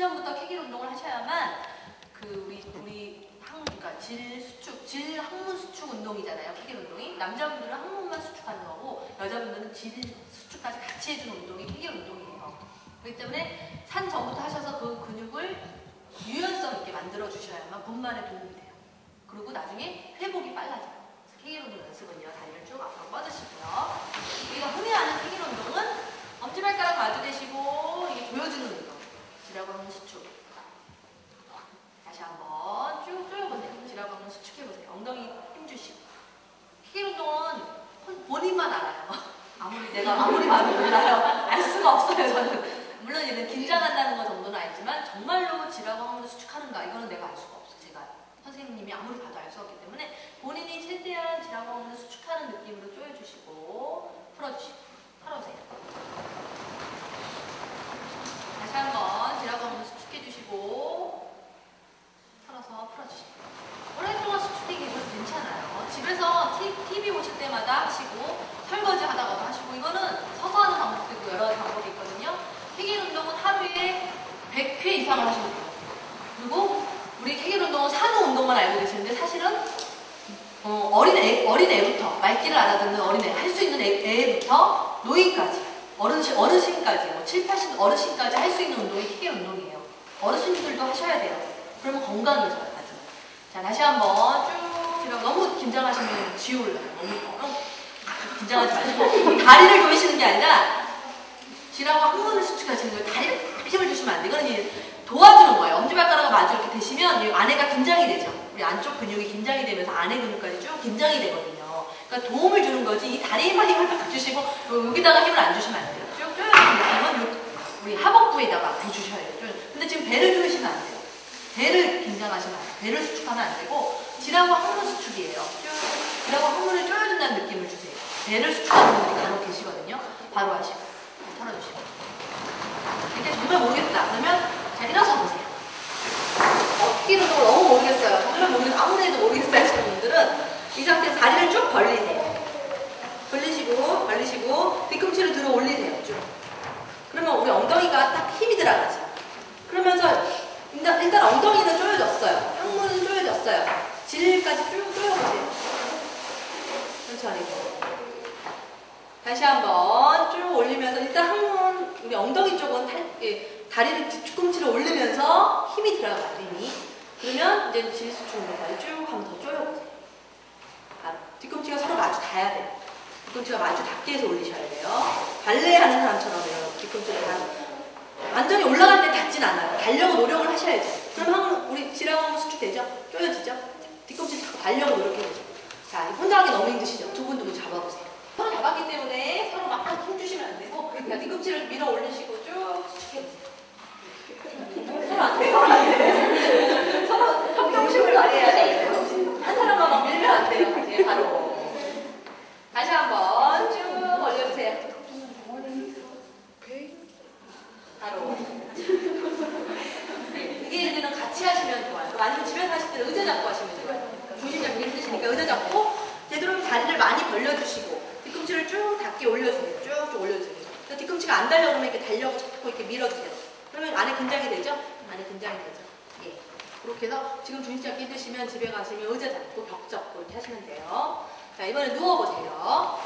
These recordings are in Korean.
전부터 케겔 운동을 하셔야만 그 우리 우리 항 그러니까 질 수축 질 항문 수축 운동이잖아요. 케겔 운동이 남자분들은 항문만 수축하는 거고 여자분들은 질 수축까지 같이 해주는 운동이 케겔 운동이에요. 그렇기 때문에 산 전부터 하셔서 그 근육을 유연성 있게 만들어 주셔야만 분만에 도움이 돼요. 그리고 나중에 회복이 빨라져요. 케겔 운동 연습은요. 다리를 쭉 앞으로 뻗으시고요. 우리가 흔히 아는 케겔 운동은 운동은 혼- 본인만 알아요. 아무리 내가 아무리 마음이 몰라요. 알 수가 없어요, 저는. 물론 얘는 긴장한다는 거 정도는 알지만 정말로 지라고 하면 수축하는가 이거는 내가 알 수가 없어. 제가 선생님이 아무리 봐도 알 수 없기 때문에 본인이 최대한 지라고 하면 수축하는 느낌으로 조여주시고 풀어주시고 풀어주세요. 다시 한번 지라고 하면 수축해주시고 털어서 풀어주시고 오랫동안 수축되기 이거 괜찮아요. 집에서 티, TV 보실 때마다 하시고 설거지 하다가도 하시고 이거는 서서 하는 방법도 있고 여러 방법이 있거든요. 케겔 운동은 하루에 100회 이상을 하시면 돼요. 그리고 우리 케겔 운동은 산후 운동만 알고 계시는데 사실은 어, 어린 애, 어린 애부터 말귀를 알아듣는 어린 애 할 수 있는 애, 애부터 노인까지 어르신, 어르신까지 뭐 7, 80 어르신까지 할 수 있는 운동이 케겔 운동이에요. 어르신들도 하셔야 돼요. 그러면 건강해져요. 자 다시 한번 쭉 제가 너무 긴장하시면 쥐 올라요. 너무 어? 긴장하지 마시고 다리를 조이시는 게 아니라 쥐라고 항문을 수축하시는 거예요. 다리를 힘을 주시면 안 돼. 이거는 도와주는 거예요. 엄지발가락을 마주 이렇게 대시면 이 안에가 긴장이 되죠. 우리 안쪽 근육이 긴장이 되면서 안에 근육까지 쭉 긴장이 되거든요. 그러니까 도움을 주는 거지 이 다리에만 힘을 딱 주시고 요- 여기다가 힘을 안 주시면 안 돼요. 쭉 조여주는 느낌은 요- 우리 하복부에다가 더 주셔야 돼요. 좀. 근데 지금 배를 조이시면 안 돼요. 배를 긴장하시면 안 돼요. 배를 수축하면 안 되고 지라고 항문 수축이에요. 쭉 지라고 항문을 조여준다는 느낌을 주세요. 배를 수축하는 분들이 간혹 계시거든요. 바로 하시고 털어주시고 이게 정말 모르겠다. 그러면 자 일어서 보세요. 걸 너무 모르겠어요. 정말 모르겠어요. 아무리 해도 모르겠어요 하시는 분들은 이 상태에서 다리를 쭉 벌리세요. 벌리시고 벌리시고 뒤꿈치를 들어 올리세요. 쭉. 그러면 우리 엉덩이가 딱 힘이 들어가죠. 그러면서 일단, 일단 엉덩이는 조여졌어요. 항문은 조여졌어요. 질까지 쭉 조여보세요. 천천히. 다시 한번 쭉 올리면서 일단 항문 우리 엉덩이 쪽은 탈, 예, 다리를 뒤꿈치를 올리면서 힘이 들어가요 힘이. 그러면 이제 질수축으로까지 쭉 한번 더 조여보세요. 아, 뒤꿈치가 서로 마주 닿아야 돼요. 뒤꿈치가 마주 닿게 해서 올리셔야 돼요. 발레 하는 사람처럼 요. 뒤꿈치를 다 완전히 올라갈 때 닿진 않아요. 달려고 노력을 하셔야죠. 그럼 항문 우리 지라고 수축되죠? 조여지죠? 뒤꿈치 자꾸 달려고 노력해보죠 자 혼자 하기 너무 힘드시죠? 두분두분 잡아보세요 서로 잡았기 때문에 서로 막 힘 주시면 안 되고 그냥 뒤꿈치를 밀어 올리시고 쭉 수축해보세요. 서로 안 돼요. 서로 협동심을 발휘해야 돼요. 한 사람만 막 밀면 안 돼요. 이제 바로. 다시 한번 쭉 올려주세요. 바로. 네, 이게 이제는 같이 하시면 좋아요. 아니면 집에서 하실 때는 의자 잡고 하시면 좋아요. 있으니까 의자 잡고 되도록 다리를 많이 벌려주시고 뒤꿈치를 쭉 닿게 올려주세요. 쭉쭉 올려주세요. 뒤꿈치가 안 달려오면 이렇게 달려고 자꾸 이렇게 밀어주세요. 그러면 안에 긴장이 되죠? 안에 긴장이 되죠. 예. 그렇게 해서 지금 중심 잡기 힘드시면 집에 가시면 의자 잡고 벽 잡고 이렇게 하시면 돼요. 자, 이번에 누워보세요.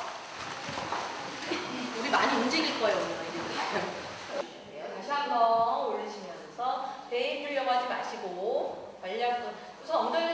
우리 많이 움직일 거예요, 오늘. 네, 다시 한번 올리시면서 배에 힘들려고 하지 마시고, 완량도 우선 엉덩이